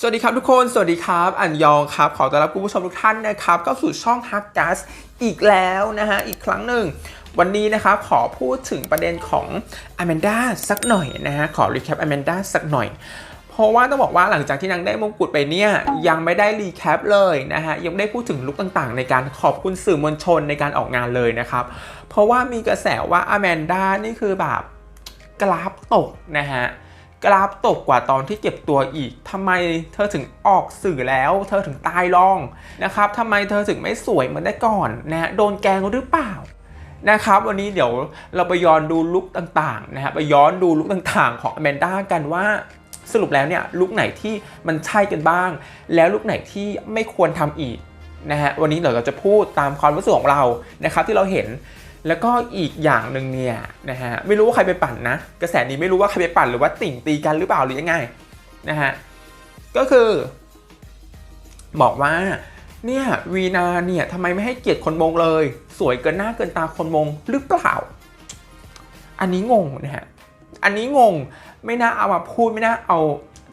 สวัสดีครับทุกคน สวัสดีครับ อันยองครับ ขอต้อนรับคุณผู้ชมทุกท่านนะครับเข้าสู่ช่อง h u g g a s อีกแล้วนะฮะ อีกครั้งหนึ่ง วันนี้นะครับขอพูดถึงประเด็นของอแมนดาสักหน่อยนะฮะ ขอรีแคปอแมนดาสักหน่อย เพราะว่าต้องบอกว่าหลังจากที่นางได้มงกุฎไปเนี่ย ยังไม่ได้รีแคปเลยนะฮะ ยังไม่ได้พูดถึงลุคต่างๆ ในการขอบคุณสื่อมวลชนในการออกงานเลยนะครับ เพราะว่ามีกระแสว่าอแมนดานี่คือแบบกราฟตกนะฮะ กราฟตกกว่าตอนที่เก็บตัวอีกทำไมเธอถึงออกสื่อแล้ว เธอถึงตายลองนะครับทำไมเธอถึงไม่สวยเหมือนได้ก่อนนะฮะโดนแกงหรือเปล่านะครับวันนี้เดี๋ยวเราไปย้อนดูลุคต่างๆนะฮะไปย้อนดูลุคต่างๆ ของแมนด้ากันว่าสรุปแล้วเนี่ยลุคไหนที่มันใช่กันบ้าง แล้วลุคไหนที่ไม่ควรทำอีกนะฮะวันนี้เดี๋ยวเราจะพูดตามความรู้สึกของเรานะครับที่เราเห็น แล้วก็อีกอย่างหนึ่งเนี่ยนะฮะไม่รู้ว่าใครไปปั่นนะ กระแสนี้ไม่รู้ว่าใครไปปั่นหรือว่าติ่งตีกันหรือเปล่าหรือยังไงนะฮะก็คือ บอกว่าเนี่ยวีนาเนี่ยทำไมไม่ให้เกียรติคนมงเลย สวยเกินหน้าเกินตาคนมงหรือเปล่า อันนี้งงนะฮะอันนี้งงไม่น่าเอามาพูดไม่น่าเอา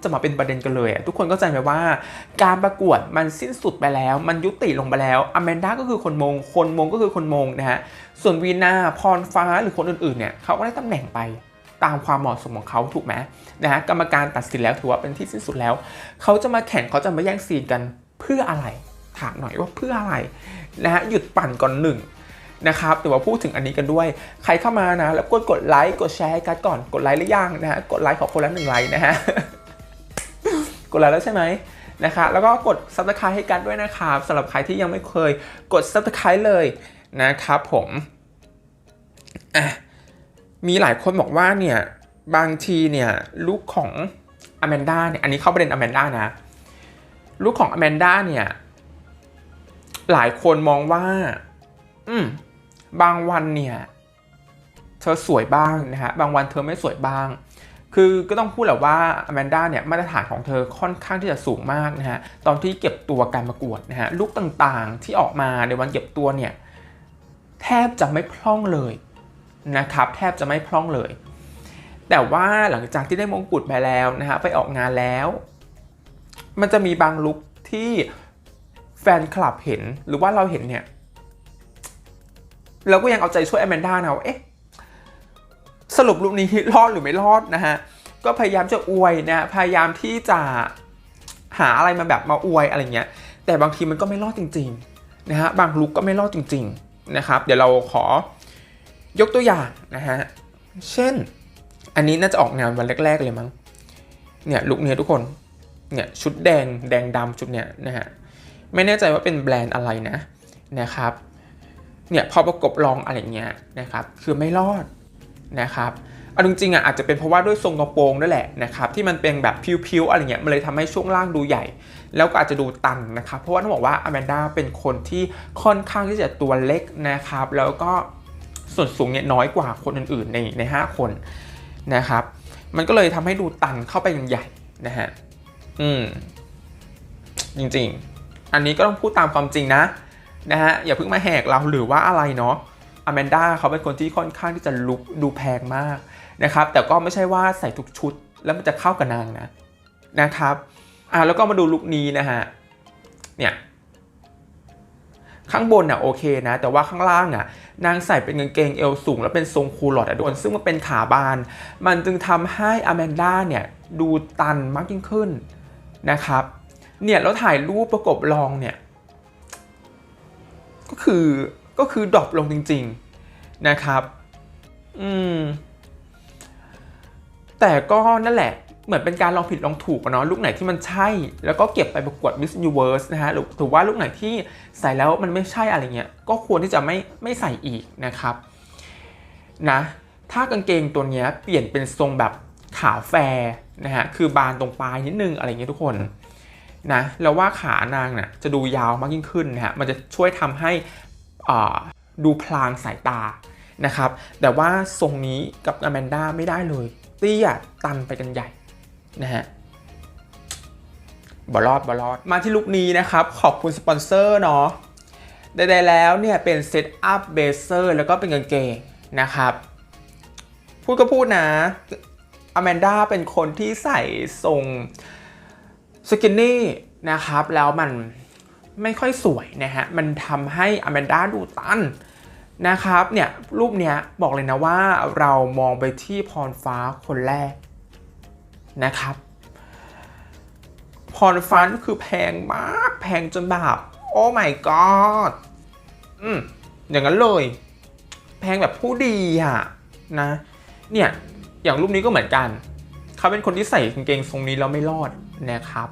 จะมาเป็นประเด็นกันเลย ทุกคนเข้าใจไหมว่า การประกวดมันสิ้นสุดไปแล้ว มันยุติลงไปแล้วอแมนด้าก็คือคนมง คนมงก็คือคนมงนะฮะส่วนวีนาพรฟ้าหรือคนอื่นๆเนี่ยเขาก็ได้ตำแหน่งไปตามความเหมาะสมของเขาถูกไหมนะฮะกรรมการตัดสินแล้วถือว่าเป็นที่สิ้นสุดแล้วเขาจะมาแข่งเขาจะมาแย่งซีนกันเพื่ออะไร ถามหน่อยว่าเพื่ออะไรนะฮะหยุดปั่นก่อนหนึ่งนะครับแต่ว่าพูดถึงอันนี้กันด้วย ใครเข้ามานะ แล้วกดกดไลค์กดแชร์กันก่อนกดไลค์หรือยังนะฮะกดไลค์ขอคนละหนึ่งไลค์นะฮะ กดไลค์แล้วใช่ไหมนะครับแล้วก็กด subscribe ให้กันด้วยนะครับสำหรับใครที่ยังไม่เคยกด subscribe เลยนะครับผมอะมีหลายคนบอกว่าเนี่ยบางทีเนี่ยลูกของอแมนด้าเนี่ยอันนี้เข้าประเด็นอแมนด้านะลูกของอแมนด้าเนี่ยหลายคนมองว่า อืมบางวันเนี่ย เธอสวยบ้างนะฮะบางวันเธอไม่สวยบ้าง คือก็ต้องพูดแหละว่าอแมนด้าเนี่ยมาตรฐานของเธอค่อนข้างที่จะสูงมากนะฮะตอนที่เก็บตัวการประกวดนะฮะลุกต่างๆที่ออกมาในวันเก็บตัวเนี่ยแทบจะไม่พร่องเลยนะครับแทบจะไม่พร่องเลย แต่ว่าหลังจากที่ได้มงกุฎไปแล้วนะฮะไปออกงานแล้ว มันจะมีบางลุกที่แฟนคลับเห็นหรือว่าเราเห็นเนี่ยเราก็ยังเอาใจช่วยแอมแมนด้านะเอ๊ะ สรุปรูปนี้รอดหรือไม่รอดนะฮะก็พยายามจะอวยนะพยายามที่จะหาอะไรมาแบบมาอวยอะไรเงี้ย แต่บางทีมันก็ไม่รอดจริงๆนะฮะบางลุกก็ไม่รอดจริง ๆนะครับ เดี๋ยวเราขอยกตัวอย่างนะฮะเช่น อันนี้น่าจะออกงานวันแรก ๆ เลยมั้งเนี่ยลุกเนี้ยทุกคนเนี่ยชุดแดงแดงดำชุดเนี้ยนะฮะไม่แน่ใจว่าเป็นแบรนด์อะไรนะนะครับเนี่ยพอประกบลองอะไรเงี้ยนะครับคือไม่รอด นะครับเอาจริงๆอะอาจจะเป็นเพราะว่าด้วยทรงกระโปรงด้วยแหละนะครับที่มันเป็นแบบพิวๆอะไรเงี้ยมันเลยทำให้ช่วงล่างดูใหญ่ แล้วก็อาจจะดูตันนะครับเพราะว่าต้องบอกว่าอแมนด้าเป็นคนที่ค่อนข้างที่จะตัวเล็กนะครับแล้วก็ส่วนสูงเนี่ยน้อยกว่าคนอื่นๆในใน 5 คนนะครับมันก็เลยทำให้ดูตันเข้าไปอย่างใหญ่นะฮะอืมจริงๆ อันนี้ก็ต้องพูดตามความจริงนะนะฮะอย่าเพิ่งมาแหกเราหรือว่าอะไรเนาะ อแมนด้าเขาเป็นคนที่ค่อนข้างที่จะลุกดูแพงมากนะครับ แต่ก็ไม่ใช่ว่าใส่ทุกชุด แล้วมันจะเข้ากับนางนะนะครับอ่าแล้วก็มาดูลุคนี้นะฮะเนี่ยข้างบนอะโอเคนะ แต่ว่าข้างล่างอะนางใส่เป็นกางเกงเอวสูง แล้วเป็นทรงคูลอดอะทุกคนซึ่งมันเป็นขาบาน มันจึงทำให้อแมนด้าเนี่ยดูตันมากยิ่งขึ้นนะครับเนี่ยแล้วถ่ายรูปประกบลองเนี่ย ก็คือ ก็คือดรอปลงจริง ๆนะครับ อืม แต่ก็นั่นแหละ เหมือนเป็นการลองผิดลองถูกเนาะ ลูกไหนที่มันใช่ แล้วก็เก็บไปประกวด Miss Universe นะฮะ หรือถือว่าลูกไหนที่ใส่แล้วมันไม่ใช่อะไรเงี้ย ก็ควรที่จะไม่ไม่ใส่อีกนะครับ นะ ถ้ากางเกงตัวเนี้ยเปลี่ยนเป็นทรงแบบขาแฟร์นะฮะ คือบานตรงปลายนิดนึงอะไรเงี้ยทุกคนนะแล้วว่าขานางน่ะจะดูยาวมากยิ่งขึ้นนะฮะมันจะช่วยทำให้ ดูพลางสายตานะครับ แต่ว่าทรงนี้กับอแมนด้าไม่ได้เลย เตี้ยตันไปกันใหญ่นะฮะบอลอดบอลอด มาที่ลุคนี้นะครับ ขอบคุณสปอนเซอร์เนาะใดๆแล้วเนี่ยเป็นเซตอัพเบเซอร์แล้วก็เป็นกางเกงนะครับ พูดก็พูดนะอแมนด้าเป็นคนที่ใส่ทรงสกินนี่นะครับ แล้วมัน ไม่ค่อยสวยนะฮะ มันทำให้อแมนด้าดูตันนะครับเนี่ยรูปเนี้ยบอกเลยนะว่าเรามองไปที่พรฟ้าคนแรกนะครับพรฟ้านี่คือแพงมากแพงจนแบบโอ้ my god อืมอย่างนั้นเลย แพงแบบผู้ดีอะนะเนี่ยอย่างรูปนี้ก็เหมือนกัน เขาเป็นคนที่ใส่กางเกงทรงนี้แล้วไม่รอดนะครับ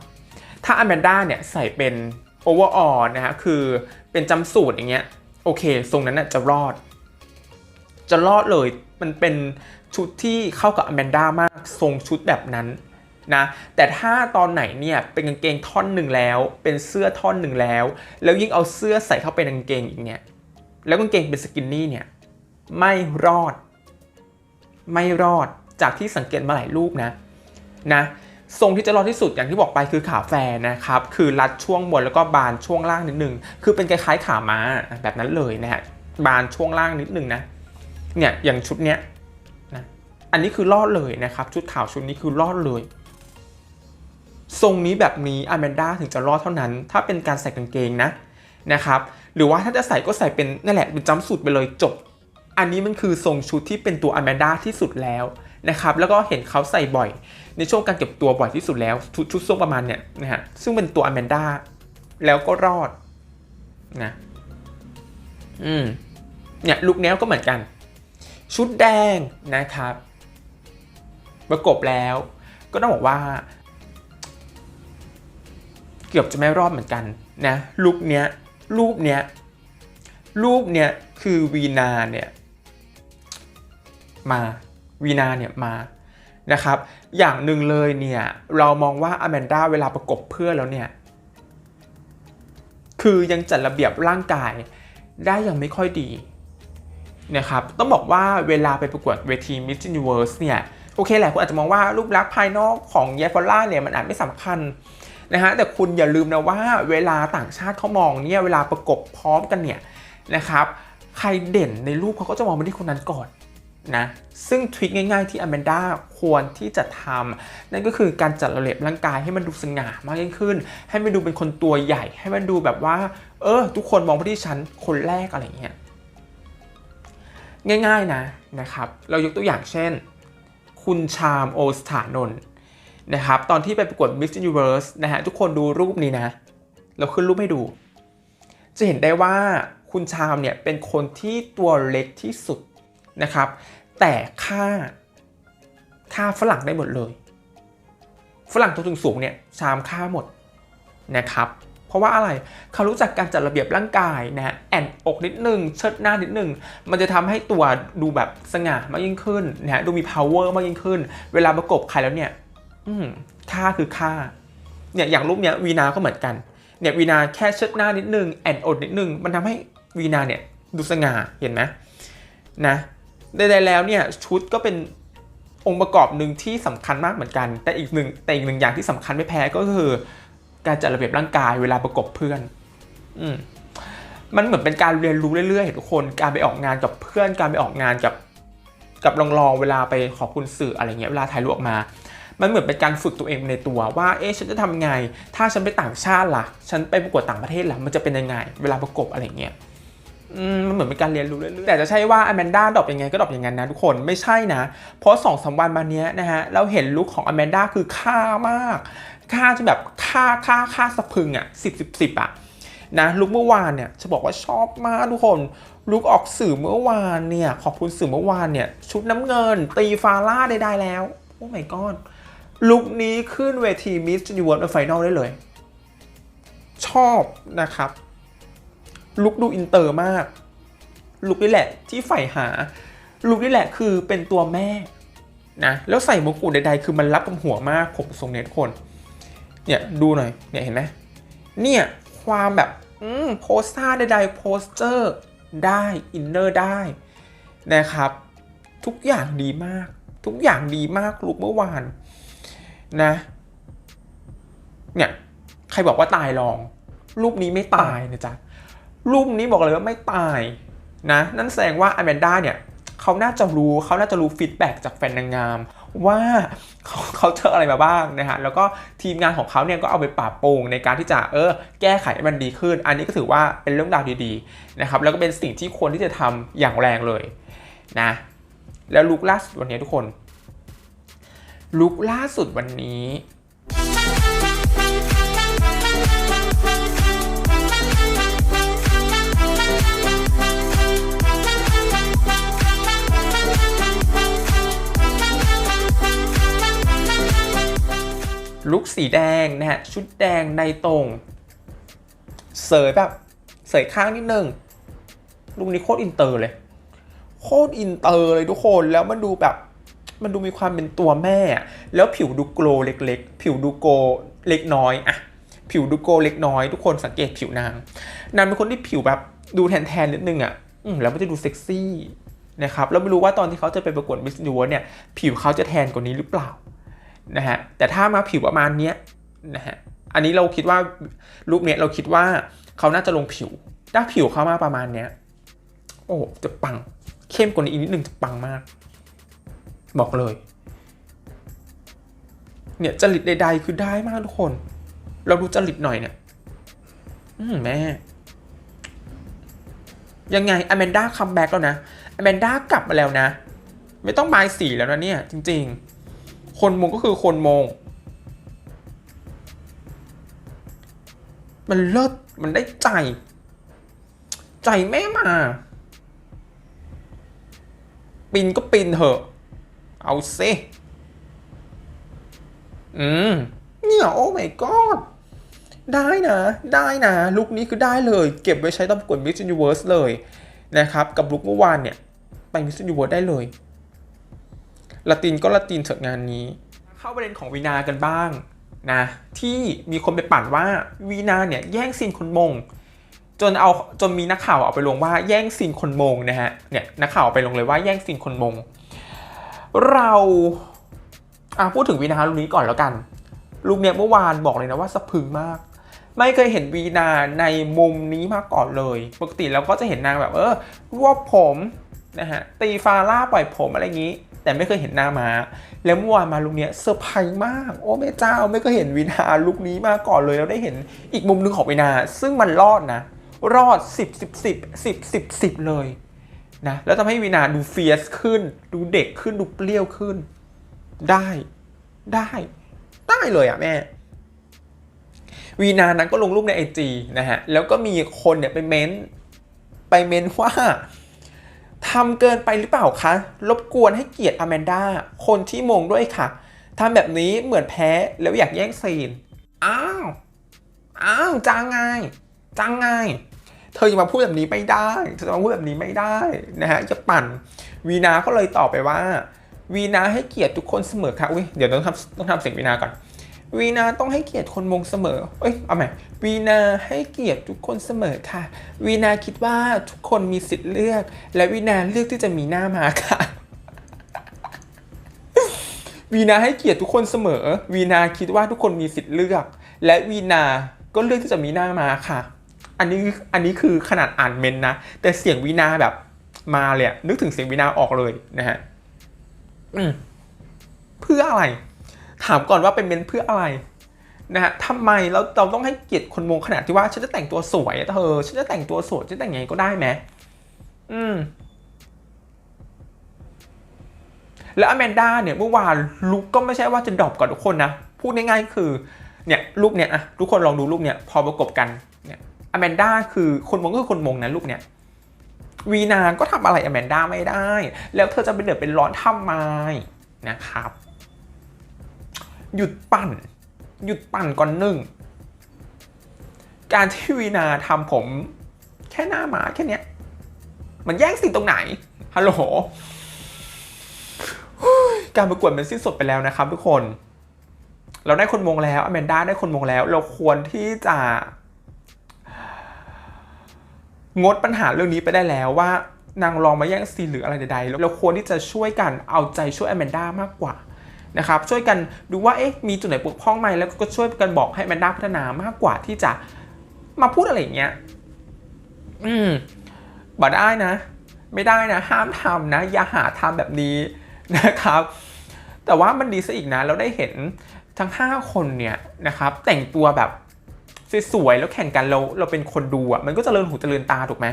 ถ้าอแมนด้าเนี่ยใส่เป็น โอเวอร์ออนะฮะคือเป็นจำสูตรอย่างเงี้ยโอเค ทรงนั้นน่ะจะรอด จะรอดเลยมันเป็นชุดที่เข้ากับอแมนด้ามากทรงชุดแบบนั้นนะแต่ถ้าตอนไหนเนี่ยเป็นกางเกงท่อนหนึ่งแล้ว เป็นเสื้อท่อนหนึ่งแล้ว แล้วยิ่งเอาเสื้อใส่เข้าไปในกางเกงอีกเนี่ยแล้วกางเกงเป็นสกินนี่เนี่ยไม่รอด ไม่รอดจากที่สังเกตมาหลายรูปนะนะ ทรงที่จะรอดที่สุดอย่างที่บอกไปคือขาแฟร์นะครับ คือรัดช่วงบนแล้วก็บานช่วงล่างนิดนึง คือเป็นคล้ายๆขาม้าแบบนั้นเลยนะฮะ บานช่วงล่างนิดนึงนะ เนี่ยอย่างชุดเนี้ยนะ อันนี้คือรอดเลยนะครับ ชุดขาวชุดนี้คือรอดเลย ทรงนี้แบบนี้อแมนด้าถึงจะรอดเท่านั้น ถ้าเป็นการใส่กางเกงนะนะครับ หรือว่าถ้าจะใส่ก็ใส่เป็นนั่นแหละเป็นจัมสูทไปเลยจบ อันนี้มันคือทรงชุดที่เป็นตัวอแมนด้าที่สุดแล้ว นะครับแล้วก็เห็นเขาใส่บ่อย ในช่วงการเก็บตัวบ่อยที่สุดแล้วชุดชุดทรงประมาณเนี่ยนะฮะซึ่งเป็นตัวอแมนด้าแล้วก็รอดนะอืมเนี่ยลุคแนวก็เหมือนกัน ชุดแดงนะครับ ประกบแล้วก็ต้องบอกว่า เกือบจะไม่รอดเหมือนกันนะลุคเนี้ยรูปเนี้ยรูปเนี้ยคือวีนาเนี่ยมา วีนาเนี่ยมานะครับ อย่างหนึ่งเลยเนี่ยเรามองว่าอแมนด้าเวลาประกบเพื่อนแล้วเนี่ยคือยังจัดระเบียบร่างกายได้ยังไม่ค่อยดีนะครับต้องบอกว่าเวลาไปประกวดเวที Miss Universe เนี่ยโอเคแหละคุณอาจจะมองว่ารูปลักษณ์ภายนอกของเยฟอล่าเนี่ยมันอาจไม่สำคัญนะฮะแต่คุณอย่าลืมนะว่าเวลาต่างชาติเขามองเนี่ยเวลาประกบพร้อมกันเนี่ยนะครับใครเด่นในรูปเขาก็จะมองไปที่คนนั้นก่อน นะซึ่งทริคง่ายๆที่อแมนด้าควรที่จะทำนั่นก็คือการจัดระเบียบร่างกายให้มันดูสง่ามากยิ่งขึ้น ให้มันดูเป็นคนตัวใหญ่ ให้มันดูแบบว่า เออ ทุกคนมองไปที่ฉันคนแรกอะไรเงี้ยง่ายๆนะนะครับ เรายกตัวอย่างเช่น คุณชามโอสถานนท์นะครับ ตอนที่ไปประกวด Miss Universe นะฮะทุกคนดูรูปนี้นะ เราขึ้นรูปให้ดู จะเห็นได้ว่าคุณชามเนี่ยเป็นคนที่ตัวเล็กที่สุด นะครับ แต่ค่าค่าฝรั่งได้หมดเลย ฝรั่งตัวสูงๆเนี่ยชามค่าหมดนะครับ เพราะว่าอะไรเขารู้จักการจัดระเบียบร่างกายนะแอนอกนิดนึงเชิดหน้านิดนึง มันจะทำให้ตัวดูแบบสง่ามากยิ่งขึ้นนะดูมี power มากยิ่งขึ้น เวลาประกบใครแล้วเนี่ยอืค่าคือค่าเนี่ยอย่างรูปเนี้ยวีนาก็เหมือนกันเนี่ยวีนาแค่เชิดหน้านิดนึงแอนอกนิดนึง มันทำให้วีนาเนี่ยดูสง่าเห็นไหมนะ ใดๆแล้วเนี่ยชุดก็เป็นองค์ประกอบหนึ่งที่สำคัญมากเหมือนกัน แต่อีกหนึ่งแต่อีกหนึ่งอย่างที่สำคัญไม่แพ้ก็คือ การจัดระเบียบร่างกายเวลาประกบเพื่อนอืมมันเหมือนเป็นการเรียนรู้เรื่อยๆทุกคน การไปออกงานกับเพื่อน การไปออกงานกับกับลองๆเวลาไปขอบคุณสื่ออะไรเงี้ยเวลาถ่ายรูปออกมา มันเหมือนเป็นการฝึกตัวเองในตัวว่า เอ๊ะฉันจะทำไง ถ้าฉันไปต่างชาติล่ะ ฉันไปประกวดต่างประเทศล่ะ มันจะเป็นยังไง เวลาประกบอะไรเงี้ย มันเหมือนเป็นการเรียนรู้เรื่อยๆแต่จะใช่ว่าอแมนด้าดรอปยังไงก็ดรอปอย่างนั้นนะทุกคนไม่ใช่นะ เพราะสองสามวันมาเนี้ยนะฮะเราเห็นลุคของอแมนด้าคือค่ามาก ค่าจะแบบค่าค่าค่าสะพึงอะสิบสิบสิบอะนะลุคเมื่อวานเนี่ยจะบอกว่าชอบมากทุกคนลุคออกสื่อเมื่อวานเนี่ยขอบคุณสื่อเมื่อวานเนี่ยชุดน้ำเงิน ตีฟาร่าได้ได้แล้ว โอ้ my god ลุคนี้ขึ้นเวที Miss Universe ไฟนอลได้เลย ชอบนะครับ ลุคดูอินเตอร์มาก ลุคนี่แหละที่ใฝ่หา ลุคนี่แหละคือเป็นตัวแม่นะแล้วใส่มงกุฎใดๆ คือมันรับกับหัวมากผมทรงเนี้ยทุกคน เนี่ยดูหน่อยเนี่ยเห็นไหมเนี่ยความแบบอืมโพสท่าใดๆโพสเจอร์ได้อินเนอร์ได้นะครับ ทุกอย่างดีมาก ทุกอย่างดีมากลุคเมื่อวานนะเนี่ยใครบอกว่าตายลอง รูปนี้ไม่ตายนะจ๊ะ รูปนี้บอกเลยว่าไม่ตายนะ นั่นแสดงว่าอแมนด้าเนี่ยเขาน่าจะรู้เขาน่าจะรู้ฟีดแบ็กจากแฟนนางงาม ว่าเขาเขาเจออะไรมาบ้างนะฮะแล้วก็ทีมงานของเขาเนี่ยก็เอาไปปรับปรุงในการที่จะเออแก้ไขให้มันดีขึ้น อันนี้ก็ถือว่าเป็นเรื่องราวดีๆนะครับแล้วก็เป็นสิ่งที่ควรที่จะทำอย่างแรงเลยนะแล้วลุกล่าสุดวันนี้ทุกคนลุกล่าสุดวันนี้ ลุกสีแดงนะฮะชุดแดงในตรง เสยแบบเสยข้างนิดนึงลุคนี้โคตรอินเตอร์เลย โคตรอินเตอร์เลยทุกคนแล้วมันดูแบบมันดูมีความเป็นตัวแม่ แล้วผิวดูโกลเล็กๆ ผิวดูโกลเล็กน้อยอะผิวดูโกลเล็กน้อย ทุกคนสังเกตผิวนางนางเป็นคนที่ผิวแบบดูแทนๆนิดนึงอะอืมแล้วมันจะดูเซ็กซี่นะครับแล้วไม่รู้ว่าตอนที่เขาจะไปประกวดมิส s ูเนี่ย ผิวเขาจะแทนกว่านี้หรือเปล่า นะฮะแต่ถ้ามาผิวประมาณเนี้ยนะฮะอันนี้เราคิดว่ารูปเนี้ยเราคิดว่าเขาน่าจะลงผิว ถ้าผิวเขามาประมาณเนี้ยโอ้จะปังเข้มกว่านี้อีกนิดนึงจะปังมาก บอกเลย เนี่ยจริตใดๆคือได้มากทุกคน เราดูจริตหน่อยเนี่ยอืมแม่ยังไงอแมนด้าคัมแบ็กแล้วนะอแมนด้ากลับมาแล้วนะ ไม่ต้องบายสีแล้วนะเนี่ย จริง ๆ คนมงก็คือคนมง มันเลิศมันได้ใจ ใจแม่มา ปินก็ปินเถอะ เอาซิอืม เนี่ยโอ้ my god ได้นะ ได้นะ ลุคนี้คือได้เลย เก็บไว้ใช้ตอนประกวด Miss Universe เลยนะครับ กับลุคเมื่อวานเนี่ย ไป Miss Universe ได้เลย ละตินก็ละตินเถอะงานนี้ เข้าประเด็นของวีนากันบ้างนะที่มีคนไปปั่นว่าวีนาเนี่ยแย่งซีนคนมง จนเอาจนมีนักข่าวเอาไปลงว่าแย่งซีนคนมงนะฮะเนี่ยนักข่าวเอาไปลงเลยว่าแย่งซีนคนมง เราอะพูดถึงวีนาลูกนี้ก่อนแล้วกันลูกเนี่ยเมื่อวานบอกเลยนะว่าสะพึงมาก ไม่เคยเห็นวีนาในมุมนี้มาก่อนเลย ปกติเราก็จะเห็นนางแบบเออรวบผมนะฮะตีฟาร่าปล่อยผมอะไรอย่างนี้ แต่ไม่เคยเห็นหน้ามา แล้วเมื่อวานมาลุกเนี้ยเซอร์ไพรส์มาก โอ้แม่เจ้าไม่เคยเห็นวีนาลุกนี้มาก่อนเลยเราได้เห็นอีกมุมหนึงของวีนา ซึ่งมันรอดนะ รอด 10 10 10 10 10 10เลยนะแล้วทำให้วีนาดูเฟียสขึ้น ดูเด็กขึ้นดูเปรี้ยวขึ้น ได้ได้ได้เลยอะแม่วีนานั้นก็ลงรูปในไอจีนะฮะ แล้วก็มีคนเนี่ยไปเม้น ไปเม้นว่า ทำเกินไปหรือเปล่าคะ รบกวนให้เกียรติอแมนดาคนที่มงด้วยค่ะ ทำแบบนี้เหมือนแพ้แล้วอยากแย่งซีน อ้าว อ้าวจางไงจางไง เธออย่ามาพูดแบบนี้ไม่ได้ เธอจะมาพูดแบบนี้ไม่ได้นะฮะจะปั่น วีนาก็เลยตอบไปว่า วีนาให้เกียรติทุกคนเสมอค่ะ อุ้ยเดี๋ยวต้องทำต้องทำเสียงวีนาก่อน วีนาต้องให้เกียรติคนมงเสมอ เอ้ย เอาใหม่ วีนาให้เกียรติทุกคนเสมอค่ะ วีนาคิดว่าทุกคนมีสิทธิ์เลือก และวีนาเลือกที่จะมีหน้ามาค่ะ วีนาให้เกียรติทุกคนเสมอ วีนาคิดว่าทุกคนมีสิทธิ์เลือก และวีนาก็เลือกที่จะมีหน้ามาค่ะ อันนี้ อันนี้คือขนาดอ่านเมนนะ แต่เสียงวีนาแบบมาเลยนึกถึงเสียงวีนาออกเลยนะฮะเพื่ออะไร ถามก่อนว่าเป็นเมนเพื่ออะไรนะฮะทำไมเราเราต้องให้เกียรติคนมงขนาดที่ว่าฉันจะแต่งตัวสวยเธอฉันจะแต่งตัวสวยฉันแต่งยังไงก็ได้ไหมอืมแล้วอแมนด้าเนี่ยเมื่อวานลุกก็ไม่ใช่ว่าจะดรอปกับทุกคนนะ พูดง่ายๆคือเนี่ยรูปเนี่ยอะทุกคนลองดูรูปเนี่ยพอประกบกันเนี่ยอแมนด้าคือคนมงก็คือคนมงนะรูปเนี่ยวีนาก็ทำอะไรอแมนด้าไม่ได้ แล้วเธอจะเป็นเดือดเป็นร้อนทำไมนะครับ หยุดปั่น หยุดปั่นก่อนหนึ่ง การที่วีนาทำผม แค่หน้าหมาแค่เนี้ย มันแย่งสิ่งตรงไหน ฮัลโหล การประกวดมันสิ้นสุดไปแล้วนะครับทุกคน เราได้คนมงแล้วอแมนด้าได้คนมงแล้ว เราควรที่จะงดปัญหาเรื่องนี้ไปได้แล้วว่านางลองมาแย่งซีนหรืออะไรใดๆ เราควรที่จะช่วยกันเอาใจช่วยอแมนด้ามากกว่า นะครับช่วยกันดูว่าเอ๊ะมีจุดไหนบกพร่องไหมแล้วก็ช่วยกันบอกให้แมนด้าพัฒนามากกว่าที่จะมาพูดอะไรอย่างเงี้ยอืมบ่ได้นะ ไม่ได้นะ ห้ามทำนะ อย่าหาทำแบบนี้นะครับ แต่ว่ามันดีซะอีกนะเราได้เห็นทั้ง 5 คนเนี่ยนะครับแต่งตัวแบบสวยๆแล้วแข่งกันเราเราเป็นคนดูอะมันก็จเจริญหูเจริญตาถูกไหม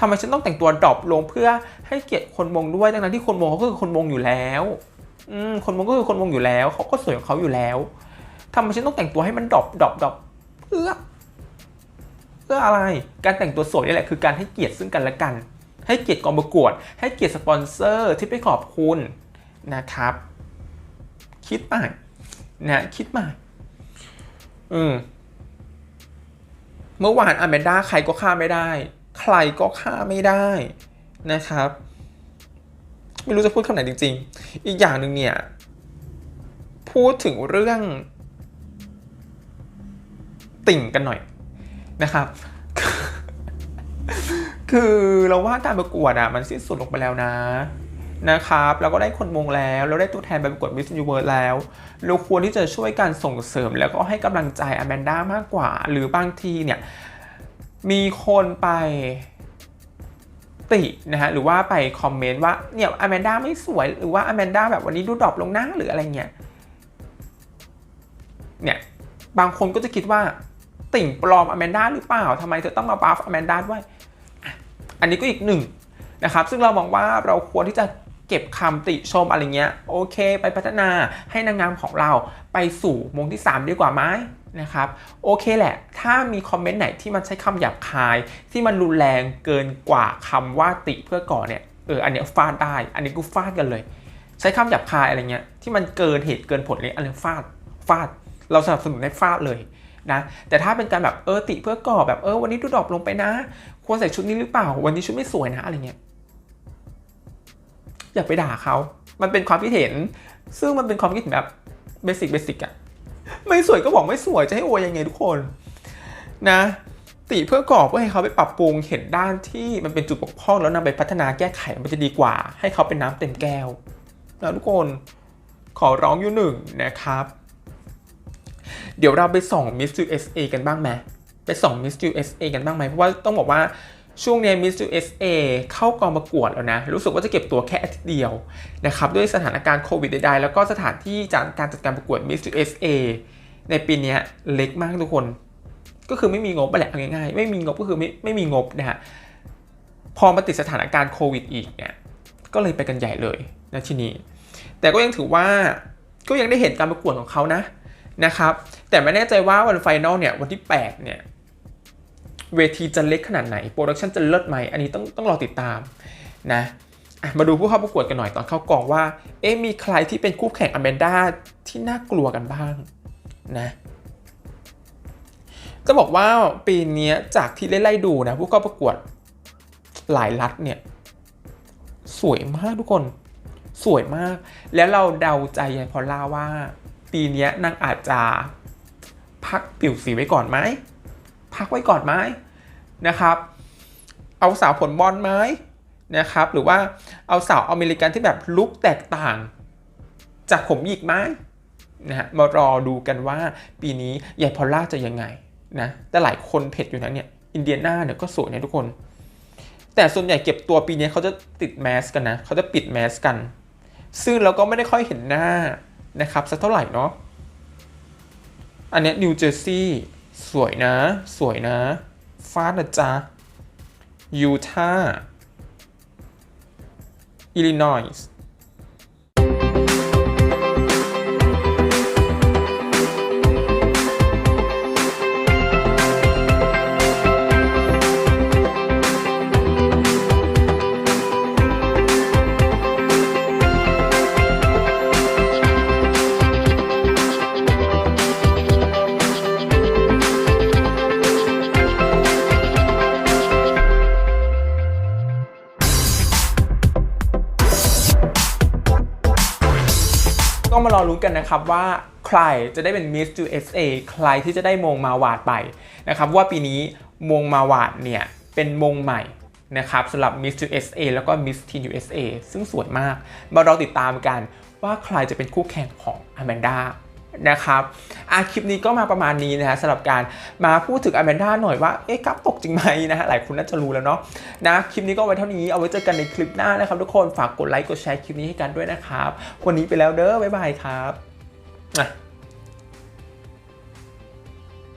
ทำไมฉันต้องแต่งตัวดรอปลงเพื่อให้เกียรติคนมงด้วยดังนั้นที่คนมงเขาก็คือคนมงอยู่แล้ว คนมงก็คือคนมงอยู่แล้วเขาก็สวยของเขาอยู่แล้วทำไมฉันต้องแต่งตัวให้มันดรอปดรอปดรอปเพื่อเพื่ออะไร การแต่งตัวสวยนี่แหละคือการให้เกียรติซึ่งกันและกัน ให้เกียรติกองประกวด ให้เกียรติสปอนเซอร์ที่ไปขอบคุณนะครับ คิดใหม่นะคิดใหม่อืมเมื่อวานอแมนด้าใครก็ฆ่าไม่ได้ ใครก็ฆ่าไม่ได้นะครับ ไม่รู้จะพูดคำไหนจริง ๆ อีกอย่างหนึ่งเนี่ย พูดถึงเรื่อง ติ่งกันหน่อยนะครับ คือเราว่าการประกวดอะมันสิ้นสุดลงไปแล้วนะนะครับเราก็ได้คนมงแล้ว เราได้ตัวแทนไปประกวดมิส s u น i เวิร์แล้ว เราควรที่จะช่วยกันส่งเสริมแล้วก็ให้กำลังใจอแมนด้ามากกว่า หรือบางทีเนี่ย มีคนไป ตินะฮะหรือว่าไปคอมเมนต์ว่าเนี่ยอแมนด้าไม่สวยหรือว่าอแมนด้าแบบวันนี้ดูดรอปลงหน้าหรืออะไรเงี้ยเนี่ยบางคนก็จะคิดว่าติ่งปลอมอแมนด้าหรือเปล่าทำไมเธอต้องมาบัฟอแมนด้าด้วย อันนี้ก็อีกหนึ่งนะครับซึ่งเรามองว่าเราควรที่จะเก็บคำติชมอะไรเงี้ยโอเค ไปพัฒนาให้นางงามของเราไปสู่มงที่ 3 ดีกว่าไหม นะครับโอเคแหละ ถ้ามีคอมเมนต์ไหนที่มันใช้คำหยาบคาย ที่มันรุนแรงเกินกว่าคำว่าติเพื่อก่อเนี่ยเอออันเนี้ยฟาดได้ อันนี้กูฟาดกันเลย ใช้คำหยาบคายอะไรเงี้ยที่มันเกินเหตุเกินผลเลยอันนี้ฟาดฟาด เราสนับสนุนให้ฟาดเลยนะแต่ถ้าเป็นการแบบเออติเพื่อก่อแบบเออวันนี้ดูดรอปลงไปนะ ควรใส่ชุดนี้หรือเปล่า วันนี้ชุดไม่สวยนะอะไรเงี้ยอย่าไปด่าเขา มันเป็นความคิดเห็น ซึ่งมันเป็นความคิดเห็นแบบเบสิกเบสิกอะ ไม่สวยก็บอกไม่สวยจะให้อวยยังไงทุกคน นะ ติเพื่อกรอบเพื่อให้เขาไปปรับปรุงเห็นด้านที่มันเป็นจุดบกพร่องแล้วนำไปพัฒนาแก้ไขมันจะดีกว่า ให้เขาเป็นน้ำเต็มแก้วนะทุกคนขอร้องอยู่หนึ่งนะครับ เดี๋ยวเราไปส่องมิส Miss USA กันบ้างไหมไปส่องมิส Miss USA กันบ้างไหมเพราะว่าต้องบอกว่า ช่วงนี้ Miss USA เข้ากองประกวดแล้วนะ รู้สึกว่าจะเก็บตัวแค่อาทิตย์เดียวนะครับ ด้วยสถานการณ์โควิดใดๆ แล้วก็สถานที่จากการจัดการประกวด Miss USA ในปีนี้เล็กมากทุกคน ก็คือไม่มีงบไปแหละง่ายๆ ไม่มีงบก็คือไม่ไม่มีงบนะฮะพอมาติดสถานการณ์โควิดอีกเนี่ยก็เลยไปกันใหญ่เลยนะทีนี้ แต่ก็ยังถือว่าก็ยังได้เห็นการประกวดของเขานะนะครับ แต่ไม่แน่ใจว่าวันไฟนอลเนี่ยวันที่ 8 เนี่ย เวทีจะเล็กขนาดไหน โปรดักชันจะเลิศไหม อันนี้ต้องต้องรอติดตามนะมาดูผู้เข้าประกวดกันหน่อยตอนเข้ากองว่า เอ๊มีใครที่เป็นคู่แข่งอแมนดาที่น่ากลัวกันบ้างนะจะบอกว่าปีนี้จากที่ไล่ๆดูนะผู้เข้าประกวดหลายรัฐเนี่ย สวยมากทุกคน สวยมาก แล้วเราเดาใจยายพอล่าว่า ปีนี้นางอาจจะพักผิวสีไว้ก่อนไหม พักไว้ก่อนไหมนะครับ เอาสาวผลบอลไหมนะครับ หรือว่าเอาสาวอเมริกันที่แบบลุกแตกต่าง จากผมหยิกไหมนะฮะมารอดูกันว่าปีนี้ยายพอลล่าจะยังไงนะแต่หลายคนเผ็ดอยู่นะเนี่ยอินเดียนาเนี่ยก็สวยนะทุกคน แต่ส่วนใหญ่เก็บตัวปีนี้เขาจะติดแมสกันนะเขาจะปิดแมสกัน ซึ่งเราก็ไม่ได้ค่อยเห็นหน้านะครับสักเท่าไหร่เนาะอันนี้นิวเจอร์ซีย์ สวยนะ สวยนะ ฟาดนะจ๊ะ ยูทาห์ อิลลินอยส์ ก็มารอลุ้นกันนะครับว่าใครจะได้เป็น Miss USA ใครที่จะได้มงมาวาดไปนะครับว่าปีนี้มงมาวาดเนี่ยเป็นมงใหม่นะครับสำหรับ Miss USA แล้วก็ Miss Teen USA ซึ่งสวยมาก มารอติดตามกันว่าใครจะเป็นคู่แข่งของอแม นะครับอาคลิปนี้ก็มาประมาณนี้นะฮะสำหรับการมาพูดถึงอแมนด้าหน่อยว่า เอ๊ะกับตกจริงไหมนะฮะหลายคนน่าจะรู้แล้วเนาะนะคลิปนี้ก็ไว้เท่านี้เอาไว้เจอกันในคลิปหน้านะครับทุกคนฝากกดไลค์กดแชร์คลิปนี้ให้กันด้วยนะครับ วันนี้ไปแล้วเด้อบ๊ายบายครับอะ